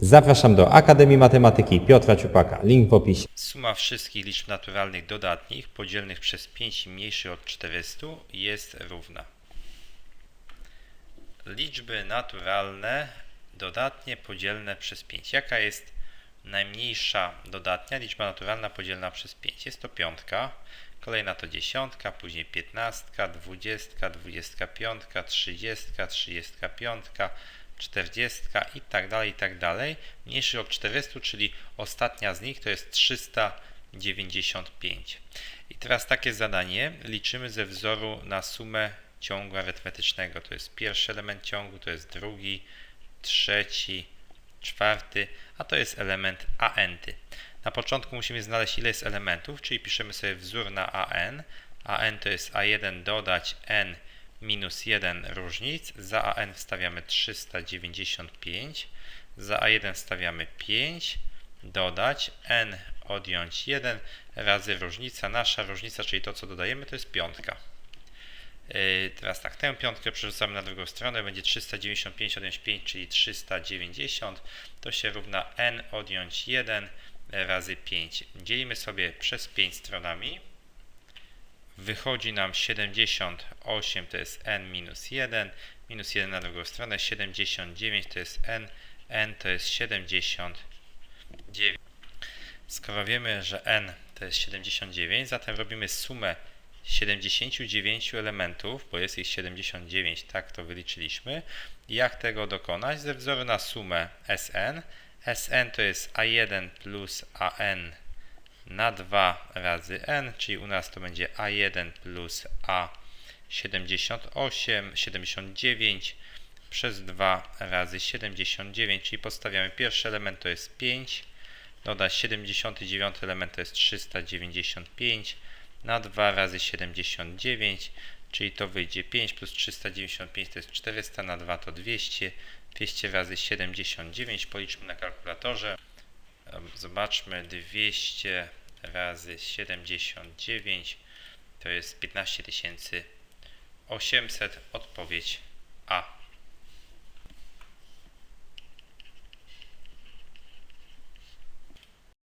Zapraszam do Akademii Matematyki Piotra Ciupaka. Link w opisie. Suma wszystkich liczb naturalnych dodatnich podzielnych przez 5 i mniejszych od 400 jest równa. Liczby naturalne dodatnie podzielne przez 5. Jaka jest najmniejsza dodatnia liczba naturalna podzielna przez 5? Jest to piątka, kolejna to dziesiątka, później piętnastka, dwudziestka, dwudziestka piątka, trzydziestka, trzydziestka piątka, czterdziestka i tak dalej, i tak dalej. Mniejszy od 400, czyli ostatnia z nich to jest 395. I teraz takie zadanie liczymy ze wzoru na sumę ciągu arytmetycznego. To jest pierwszy element ciągu, to jest drugi, trzeci, czwarty, a to jest element ANty. Na początku musimy znaleźć ile jest elementów, czyli piszemy sobie wzór na AN. AN to jest A1 dodać N minus 1 różnic. Za AN wstawiamy 395. Za A1 wstawiamy 5. Dodać N odjąć 1 razy różnica. Nasza różnica, czyli to co dodajemy, to jest piątka. Yy, Teraz tak, tę piątkę przerzucamy na drugą stronę, będzie 395 odjąć 5, czyli 390. To się równa n odjąć 1 razy 5. Dzielimy sobie przez 5 stronami. Wychodzi nam 78 to jest n minus 1, minus 1 na drugą stronę, 79 to jest n, n to jest 79. Skoro wiemy, że n to jest 79, zatem robimy sumę 79 elementów, bo jest ich 79, tak to wyliczyliśmy. Jak tego dokonać? Ze wzoru na sumę Sn. Sn to jest A1 plus AN na 2 razy n, czyli u nas to będzie A1 plus A78, 79 przez 2 razy 79, czyli podstawiamy pierwszy element to jest 5, dodać 79 element to jest 395, na 2 razy 79, czyli to wyjdzie 5 plus 395 to jest 400, na 2 to 200, 200 razy 79, policzmy na kalkulatorze. Zobaczmy, 200 razy 79 to jest 15 800, odpowiedź A.